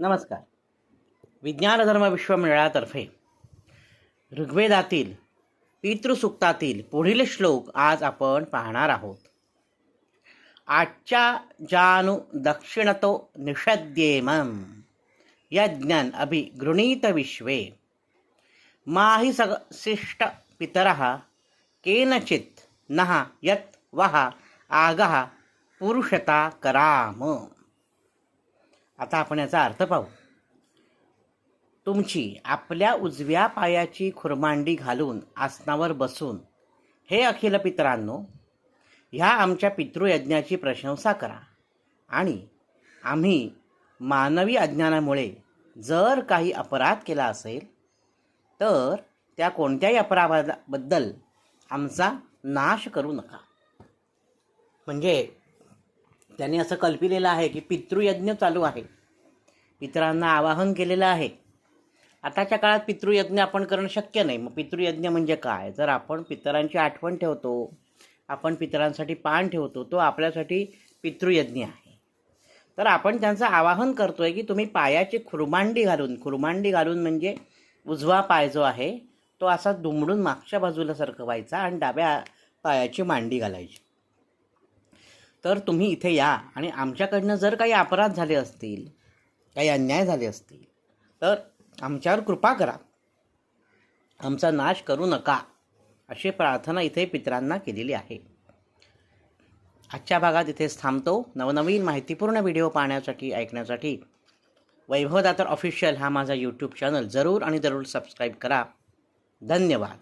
नमस्कार. विज्ञानधर्म विश्वमेळातर्फे ऋग्वेदातील पितृसूक्तातील पुढील श्लोक आज आपण पाहणार आहोत. आजच्या जानु दक्षिणतो निषद्येमं. यज्ञन अभिगृणीत विश्वे. माहि सशिष्ट पितरः केनचित् नः यत् वः आगः पुरुषता कराम. आता आपण याचा अर्थ पाहू. तुमची आपल्या उजव्या पायाची खुरमांडी घालून आसनावर बसून हे अखिल पितरांनो ह्या आमच्या पितृयज्ञाची प्रशंसा करा. आणि आम्ही मानवी अज्ञानामुळे जर काही अपराध केला असेल तर त्या कोणत्याही अपराधाबद्दल आमचा नाश करू नका. म्हणजे त्याने असं कल्पिलेलं आहे की पितृयज्ञ चालू आहे. पितरांना आवाहन केलेलं आहे. आताच्या काळात पितृयज्ञ आपण करणं शक्य नाही. मग पितृयज्ञ म्हणजे काय? जर आपण पितरांची आठवण ठेवतो आपण पितरांसाठी पान ठेवतो तो आपल्यासाठी पितृयज्ञ आहे. तर आपण त्यांचं आवाहन करतो आहे की तुम्ही पायाची खुरमांडी घालून खुरमांडी घालून म्हणजे उजवा पाय जो आहे तो असा दुमडून मागच्या बाजूला सरकवायचा आणि डाव्या पायाची मांडी घालायची. तर तुम्ही इथे या. आणि आमच्याकडनं जर काही अपराध झाले असतील काही अन्याय झाले असतील तर आमच्यावर कृपा करा. आमचा नाश करू नका अशी प्रार्थना इथे पितरांना केलेली आहे. आजच्या भागात इथेच थांबतो. नवनवीन माहितीपूर्ण व्हिडिओ पाहण्यासाठी ऐकण्यासाठी वैभवदातर ऑफिशियल हा माझा यूट्यूब चॅनल जरूर आणि जरूर सबस्क्राईब करा. धन्यवाद.